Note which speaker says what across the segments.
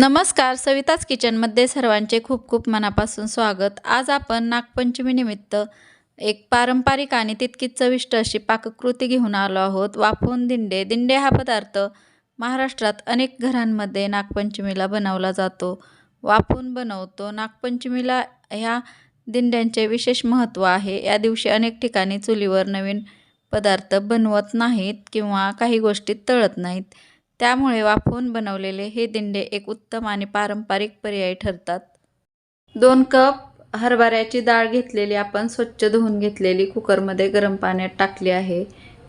Speaker 1: नमस्कार सविताच किचनमध्ये सर्वांचे खूप खूप मनापासून स्वागत. आज आपण नागपंचमीनिमित्त एक पारंपरिक आणि तितकीच चविष्ट अशी पाककृती घेऊन आलो आहोत. वाफवून दिंडे. दिंडे हा पदार्थ महाराष्ट्रात अनेक घरांमध्ये नागपंचमीला बनवला जातो. वाफवून बनवतो. नागपंचमीला ह्या दिंड्यांचे विशेष महत्त्व आहे. या दिवशी अनेक ठिकाणी चुलीवर नवीन पदार्थ बनवत नाहीत किंवा काही गोष्टी तळत नाहीत. त्यामुळे वाफवून बनवलेले हे दिंडे एक उत्तम आणि पारंपरिक पर्याय ठरतात. दोन कप हरभऱ्याची डाळ घेतलेली आपण स्वच्छ धुवून घेतलेली कुकरमध्ये गरम पाण्यात टाकली आहे.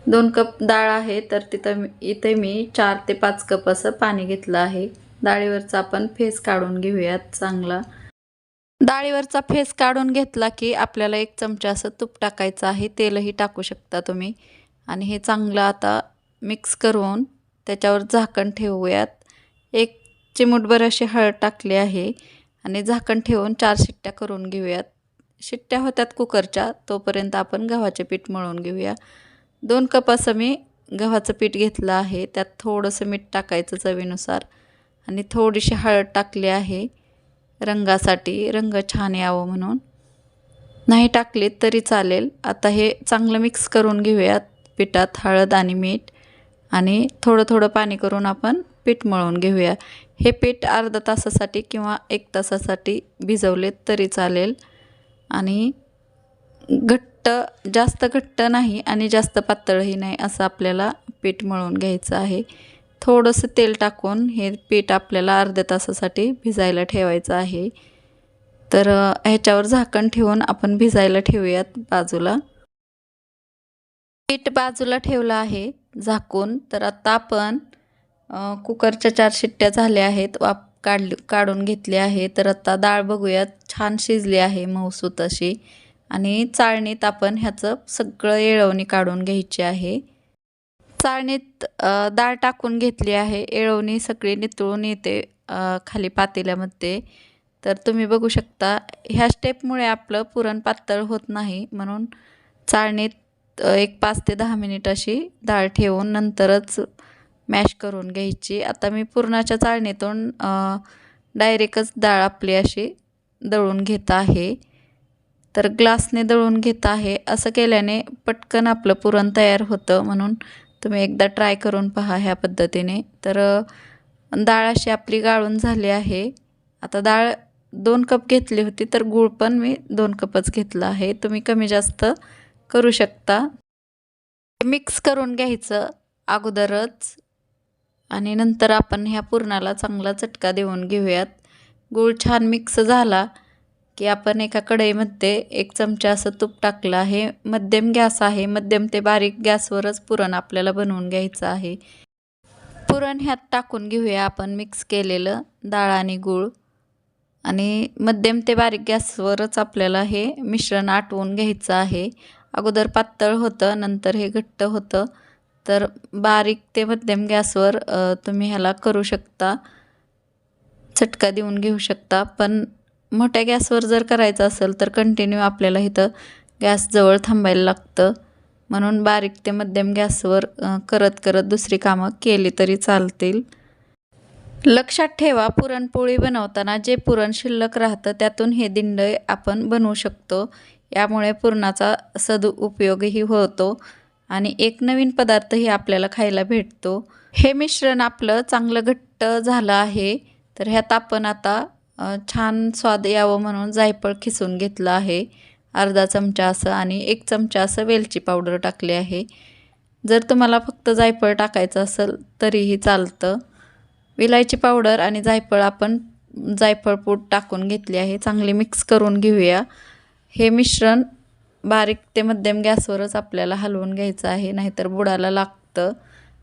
Speaker 1: दोन कप डाळ आहे तर तिथं इथे मी चार ते पाच कप असं पाणी घेतलं आहे. डाळीवरचा आपण फेस काढून घेऊयात चांगला. डाळीवरचा फेस काढून घेतला की आपल्याला एक चमचा असं तूप टाकायचं आहे. तेलही टाकू शकता तुम्ही. आणि हे चांगलं आता मिक्स करून त्याच्यावर झाकण ठेवूयात. एक चिमूटभर अशी हळद टाकली आहे आणि झाकण ठेवून चार शिट्ट्या करून घेऊयात. शिट्ट्या होत्यात कुकरच्या तोपर्यंत आपण गव्हाचे पीठ मळून घेऊया. दोन कप असं मी गव्हाचं पीठ घेतलं आहे त्यात थोडंसं मीठ टाकायचं चवीनुसार. आणि थोडीशी हळद टाकली आहे रंगासाठी रंग छान यावं म्हणून. नाही टाकलीत तरी चालेल. आता हे चांगलं मिक्स करून घेऊयात पिठात हळद आणि मीठ. आणि थोडं थोडं पाणी करून आपण पीठ मळून घेऊया. हे पीठ अर्धा तासासाठी किंवा एक तासासाठी भिजवले तरी चालेल. आणि घट्ट जास्त घट्ट नाही आणि जास्त पातळही नाही असं आपल्याला पीठ मळून घ्यायचं आहे. थोडंसं तेल टाकून हे पीठ आपल्याला अर्ध्या तासासाठी भिजायला ठेवायचं आहे. तर ह्याच्यावर झाकण ठेवून आपण भिजायला ठेवूयात बाजूला. पीठ बाजूला ठेवलं आहे. झाकून तर आत्ता आपण कुकरच्या चार शिट्ट्या झाल्या आहेत वाप काढली काढून घेतली आहे. तर आत्ता डाळ बघूयात. छान शिजली आहे मऊसूत अशी. आणि चाळणीत आपण ह्याचं सगळं येळवणी काढून घ्यायची आहे. चाळणीत डाळ टाकून घेतली आहे. येळवणी सगळी नितळून येते खाली पातेल्यामध्ये. तर तुम्ही बघू शकता ह्या स्टेपमुळे आपलं पुरण पातळ होत नाही. म्हणून चाळणीत एक पाच ते दहा मिनिट अशी डाळ ठेवून नंतरच मॅश करून घ्यायची. आता मी पुरणाच्या चाळणीतून डायरेक्टच डाळ आपली अशी दळून घेत आहे. तर ग्लासने दळून घेत आहे. असं केल्याने पटकन आपलं पुरण तयार होतं म्हणून तुम्ही एकदा ट्राय करून पहा ह्या पद्धतीने. तर डाळ अशी आपली गाळून झाली आहे. आता डाळ दोन कप घेतली होती तर गूळ पण मी दोन कपच घेतला आहे. तुम्ही कमी जास्त करू शकता. मिक्स करून घ्यायचं अगोदरच. आणि नंतर आपण ह्या पुरणाला चांगला चटका देऊन घेऊयात. गूळ छान मिक्स झाला की आपण एका कढईमध्ये एक चमचा असं तूप टाकलं आहे. मध्यम गॅस आहे. मध्यम ते बारीक गॅसवरच पुरण आपल्याला बनवून घ्यायचं आहे. पुरण ह्यात टाकून घेऊया आपण मिक्स केलेलं डाळ आणि गूळ. आणि मध्यम ते बारीक गॅसवरच आपल्याला हे मिश्रण आटवून घ्यायचं आहे. अगोदर पातळ होतं नंतर हे घट्ट होतं. तर बारीक ते मध्यम गॅसवर तुम्ही ह्याला करू शकता. चटका देऊन घेऊ शकता. पण मोठ्या गॅसवर जर करायचं असेल तर कंटिन्यू आपल्याला इथं गॅसजवळ थांबायला लागतं. म्हणून बारीक ते मध्यम गॅसवर करत करत दुसरी कामं केली तरी चालतील. लक्षात ठेवा पुरणपोळी बनवताना जे पुरण शिल्लक राहतं त्यातून हे दिंड आपण बनवू शकतो. यामुळे पुरणाचा सदुपयोगही होतो आणि एक नवीन पदार्थही आपल्याला खायला भेटतो. हे मिश्रण आपलं चांगलं घट्ट झालं आहे तर ह्यात आपण आता छान स्वाद यावं म्हणून जायफळ खिसून घेतलं आहे. अर्धा चमचा असं आणि एक चमचा असं वेलची पावडर टाकली आहे. जर तुम्हाला फक्त जायफळ टाकायचं असेल तरीही चालतं. विलायची पावडर आणि जायफळ आपण जायफळ पूड टाकून घेतली आहे. चांगली मिक्स करून घेऊया. हे मिश्रण बारीक ते मध्यम गॅसवरच आपल्याला हलवून घ्यायचं आहे नाहीतर बुडाला लागतं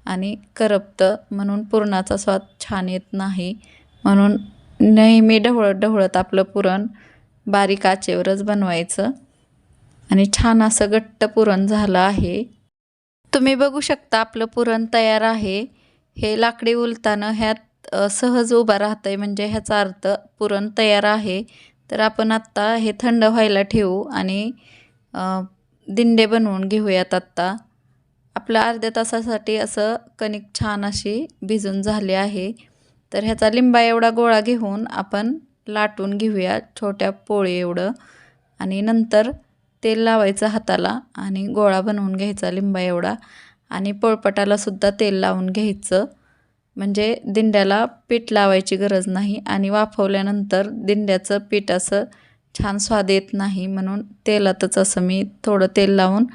Speaker 1: आणि करपतं म्हणून पुरणाचा स्वाद छान येत नाही. म्हणून नेहमी ढवळत ढवळत आपलं पुरण बारीक आचेवरच बनवायचं आणि छान असं घट्ट पुरण झालं आहे. तुम्ही बघू शकता आपलं पुरण तयार आहे. हे लाकडी उलताना ह्यात सहज उभा राहतं आहे म्हणजे ह्याचा अर्थ पुरण तयार आहे. तर आपण आत्ता हे थंड व्हायला ठेवू आणि दिंडे बनवून घेऊयात आत्ता. आपलं अर्ध्या तासासाठी असं कणिक छान अशी भिजून झाली आहे. तर ह्याचा लिंबा एवढा गोळा घेऊन आपण लाटून घेऊया छोट्या पोळी एवढं. आणि नंतर तेल लावायचं हाताला आणि गोळा बनवून घ्यायचा लिंबा एवढा. आणि पोळपटाला सुद्धा तेल लावून घ्यायचं. म्हणजे दिंड्याला पीठ लावायची गरज नाही आणि वाफवल्यानंतर दिंड्याचं पीठ असं छान स्वाद येत नाही म्हणून तेलातच असं मी थोडं तेल लावून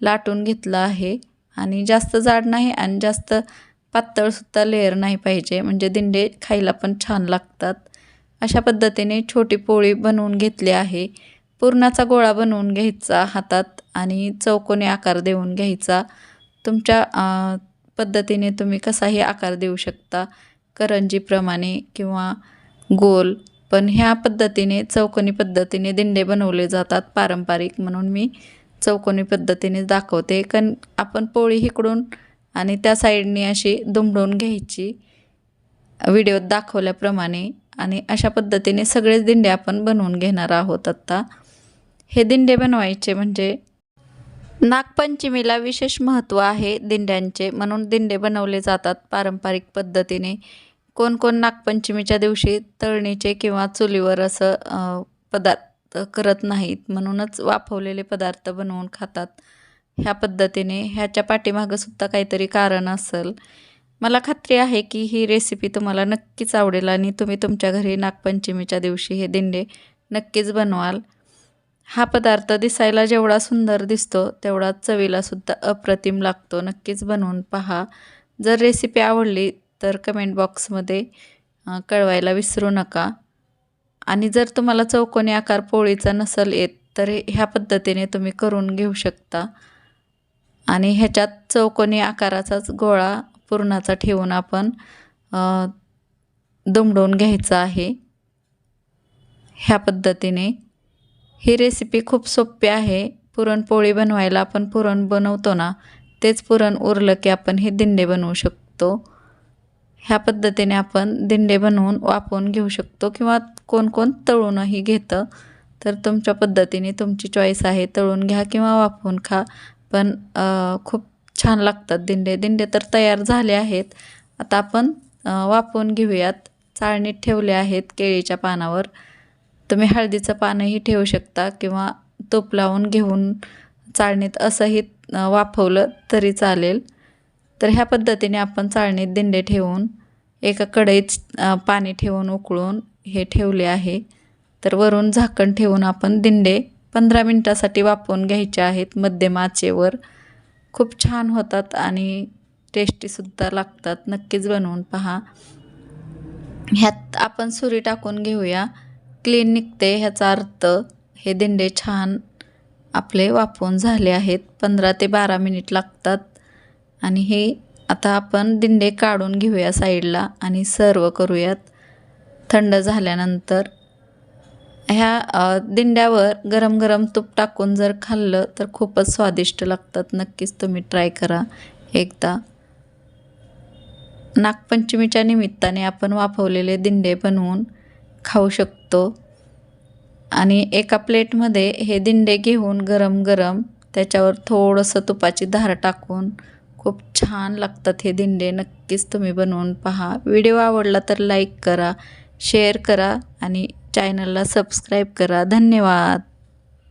Speaker 1: लाटून घेतलं आहे. आणि जास्त जाड नाही आणि जास्त पातळसुद्धा लेअर नाही पाहिजे. म्हणजे दिंडे खायला पण छान लागतात. अशा पद्धतीने छोटी पोळी बनवून घेतली आहे. पुरणाचा गोळा बनवून घ्यायचा हातात आणि चौकोनी आकार देऊन घ्यायचा. तुमच्या पद्धतीने तुम्ही कसाही आकार देऊ शकता. करंजीप्रमाणे किंवा गोल. पण ह्या पद्धतीने चौकोनी पद्धतीने दिंडे बनवले जातात पारंपरिक म्हणून मी चौकोनी पद्धतीने दाखवते. कारण आपण पोळी इकडून आणि त्या साईडने अशी दुमडून घ्यायची व्हिडिओत दाखवल्याप्रमाणे आणि अशा पद्धतीने सगळेच दिंडे आपण बनवून घेणार आहोत आत्ता हे दिंडे बनवायचे म्हणजे नागपंचमीला विशेष महत्त्व आहे दिंड्यांचे. म्हणून दिंडे बनवले जातात पारंपरिक पद्धतीने. कोण कोण नागपंचमीच्या दिवशी तळणीचे किंवा चुलीवर असं पदार्थ करत नाहीत म्हणूनच वाफवलेले पदार्थ बनवून खातात. ह्या पद्धतीने ह्याच्या पाठीमागंसुद्धा काहीतरी कारण असेल. मला खात्री आहे की ही रेसिपी तुम्हाला नक्कीच आवडेल आणि तुम्ही तुमच्या घरी नागपंचमीच्या दिवशी हे दिंडे नक्कीच बनवाल. हा पदार्थ दिसायला जेवढा सुंदर दिसतो तेवढा चवीलासुद्धा अप्रतिम लागतो. नक्कीच बनवून पहा. जर रेसिपी आवडली तर कमेंट बॉक्समध्ये कळवायला विसरू नका. आणि जर तुम्हाला चौकोनी आकार पोळीचा नसेल येत तर ह्या पद्धतीने तुम्ही करून घेऊ शकता. आणि ह्याच्यात चौकोनी आकाराचाच गोळा पुरणाचा ठेवून आपण दुमडवून घ्यायचा आहे. ह्या पद्धतीने ही रेसिपी खूप सोपी आहे. पुरणपोळी बनवायला आपण पुरण बनवतो ना तेच पुरण उरलं की आपण हे दिंडे बनवू शकतो. ह्या पद्धतीने आपण दिंडे बनवून वापरून घेऊ शकतो किंवा कोण कोण तळूनही घेतं. तर तुमच्या पद्धतीने तुमची चॉईस आहे तळून घ्या किंवा वापरून खा. पण खूप छान लागतात दिंडे. दिंडे तर तयार झाले आहेत. आता आपण वापरून घेऊयात. चाळणीत ठेवले आहेत केळीच्या पानावर. तुम्ही हळदीचं पानही ठेवू शकता किंवा तूप लावून घेऊन चाळणीत असंही वाफवलं तरी चालेल. तर ह्या पद्धतीने आपण चाळणीत दिंडे ठेवून एका कढईत पाणी ठेवून उकळून हे ठेवले आहे. तर वरून झाकण ठेवून आपण दिंडे पंधरा मिनटासाठी वापरून घ्यायचे आहेत मध्यम आचेवर. खूप छान होतात आणि टेस्टीसुद्धा लागतात. नक्कीच बनवून पहा. ह्यात आपण सुरी टाकून घेऊया. क्लीन निघते ह्याचा अर्थ हे दिंडे छान आपले वापरून झाले आहेत. पंधरा ते बारा मिनिट लागतात. आणि हे आता आपण दिंडे काढून घेऊया साईडला आणि सर्व करूयात. थंड झाल्यानंतर ह्या दिंड्यावर गरम गरम तूप टाकून जर खाल्लं तर खूपच स्वादिष्ट लागतात. नक्कीच तुम्ही ट्राय करा एकदा. नागपंचमीच्या निमित्ताने आपण वाफवलेले दिंडे बनवून खाऊ शकतो. आणि एका प्लेटमध्ये हे दिंडे घेऊन गरम गरम त्याच्यावर थोडंसं तुपाची धार टाकून खूप छान लागतात हे दिंडे. नक्कीच तुम्ही बनवून पहा. व्हिडिओ आवडला तर लाईक करा शेअर करा आणि चॅनलला सबस्क्राईब करा. धन्यवाद.